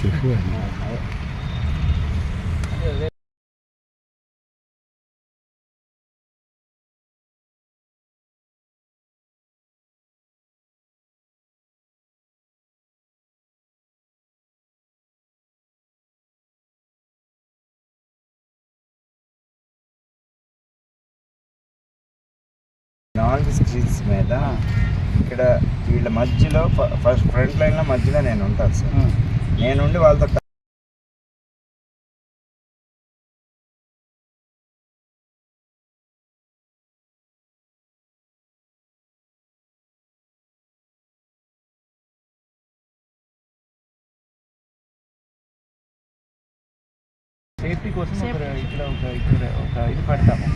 చెప్పు నాలుగు మీద ఇక్కడ వీళ్ళ మధ్యలో ఫస్ట్ ఫ్రంట్ లైన్లో మధ్యలో నేను ఉంటాను సార్ నేనుండి వాళ్ళతో సేఫ్టీ కోసం ఒక ఇక్కడ ఒక ఇక్కడ ఒక ఇది పెడతాము.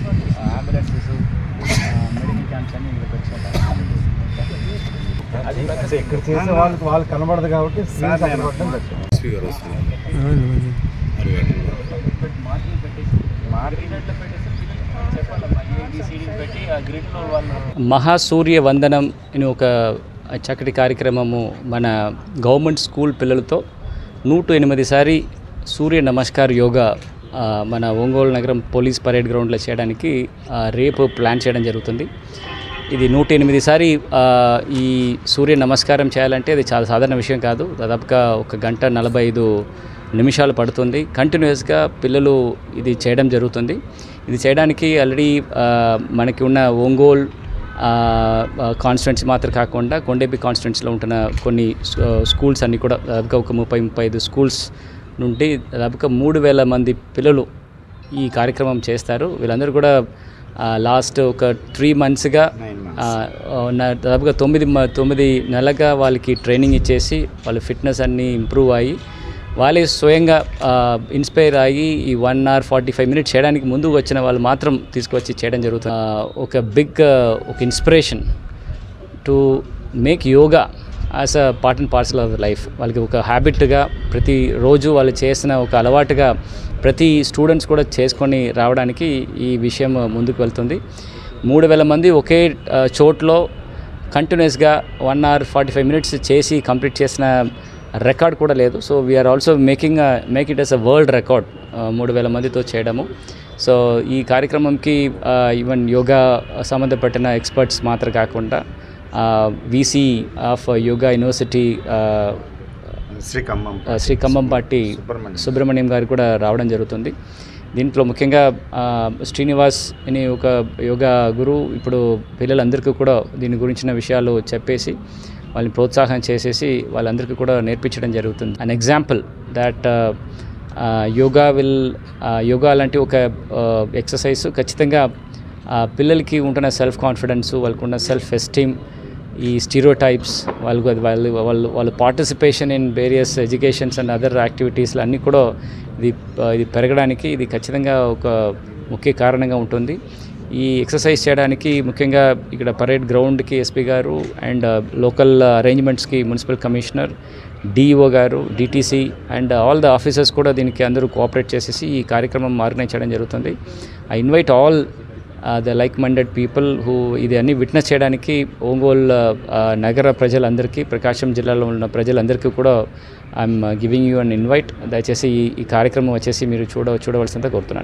అది అంటే ఇక్కడ చేసే వాళ్ళకి వాళ్ళు కనబడదు కాబట్టి సార్, నేను- మహాసూర్య వందనం అని ఒక చక్కటి కార్యక్రమము మన గవర్నమెంట్ స్కూల్ పిల్లలతో నూట ఎనిమిది సారి సూర్య నమస్కార్ యోగా మన ఒంగోలు నగరం పోలీస్ పరేడ్ గ్రౌండ్లో చేయడానికి రేపు ప్లాన్ చేయడం జరుగుతుంది. ఇది నూట ఎనిమిది సారి ఈ సూర్య నమస్కారం చేయాలంటే అది చాలా సాధారణ విషయం కాదు. దాదాపుగా ఒక గంట నలభై ఐదు నిమిషాలు పడుతుంది. కంటిన్యూస్గా పిల్లలు ఇది చేయడం జరుగుతుంది. ఇది చేయడానికి ఆల్రెడీ మనకి ఉన్న ఒంగోల్ కాన్స్టిట్యున్సీ మాత్రం కాకుండా కొండేపి కాన్స్టిట్యున్సీలో ఉంటున్న కొన్ని స్కూల్స్ అన్నీ కూడా దాదాపుగా ఒక ముప్పై ముప్పై ఐదు స్కూల్స్ నుండి దాదాపుగా మూడు వేల మంది పిల్లలు ఈ కార్యక్రమం చేస్తారు. వీళ్ళందరూ కూడా లాస్ట్ ఒక త్రీ మంత్స్గా దాదాపుగా తొమ్మిది తొమ్మిది నెలగా వాళ్ళకి ట్రైనింగ్ ఇచ్చేసి వాళ్ళ ఫిట్నెస్ అన్నీ ఇంప్రూవ్ అయ్యి వాళ్ళే స్వయంగా ఇన్స్పైర్ అయ్యి ఈ one hour forty five minutes చేయడానికి ముందు వచ్చిన వాళ్ళు మాత్రం తీసుకొచ్చి చేయడం జరుగుతుంది. ఒక బిగ్ ఒక inspiration to make yoga as a part and parcel of life వాళ్ళకి ఒక హ్యాబిట్గా ప్రతి రోజు వాళ్ళు చేసిన ఒక అలవాటుగా ప్రతి స్టూడెంట్స్ కూడా చేసుకొని రావడానికి ఈ విషయం ముందుకు వెళ్తుంది. మూడు వేల మంది ఒకే చోట్లో కంటిన్యూస్గా one hour forty five minutes చేసి కంప్లీట్ చేసిన రికార్డ్ కూడా లేదు. So we're also making make it as a world record మూడు వేల మందితో చేయడము. సో ఈ కార్యక్రమంకి ఈవెన్ యోగా సంబంధపట్టిన ఎక్స్పర్ట్స్ మాత్రం కాకుండా VC of yoga university Shri Khammam Shri Kambampati Subrahmanyam. Subrahmanyam garu కూడా రావడం జరుగుతుంది దీంట్లో ముఖ్యంగా శ్రీనివాస్ అనే ఒక యోగా గురువు ఇప్పుడు పిల్లలందరికీ కూడా దీని గురించిన విషయాలు చెప్పేసి వాళ్ళని ప్రోత్సాహం చేసేసి వాళ్ళందరికీ కూడా నేర్పించడం జరుగుతుంది an example that yoga will yoga లాంటి ఒక ఎక్సర్సైజ్ ఖచ్చితంగా పిల్లలకి ఉంటున్న సెల్ఫ్ కాన్ఫిడెన్స్ వాళ్ళకు ఉన్న సెల్ఫ్ ఎస్టీమ్ ఈ స్టీరియో టైప్స్ వాళ్ళు వాళ్ళు వాళ్ళు వాళ్ళు participation in various educations and other యాక్టివిటీస్లు అన్నీ కూడా ఇది ఇది పెరగడానికి ఇది ఖచ్చితంగా ఒక ముఖ్య కారణంగా ఉంటుంది. ఈ ఎక్సర్సైజ్ చేయడానికి ముఖ్యంగా ఇక్కడ పరేడ్ గ్రౌండ్కి SP garu and local అరేంజ్మెంట్స్కి municipal commissioner DEO garu DTC and all the officers కూడా దీనికి అందరూ కోఆపరేట్ చేసేసి ఈ కార్యక్రమం ఆర్గనైజ్ చేయడం జరుగుతుంది. I invite all the like minded people who ఇది అన్ని విట్నెస్ చేయడానికి ఒంగోలు uh, నగర ప్రజలందరికీ ప్రకాశం జిల్లాలో ఉన్న ప్రజలందరికీ కూడా I'm giving you an invite దయచేసి ఈ ఈ కార్యక్రమం వచ్చేసి మీరు చూడ చూడవలసిందిగా కోరుతున్నాను.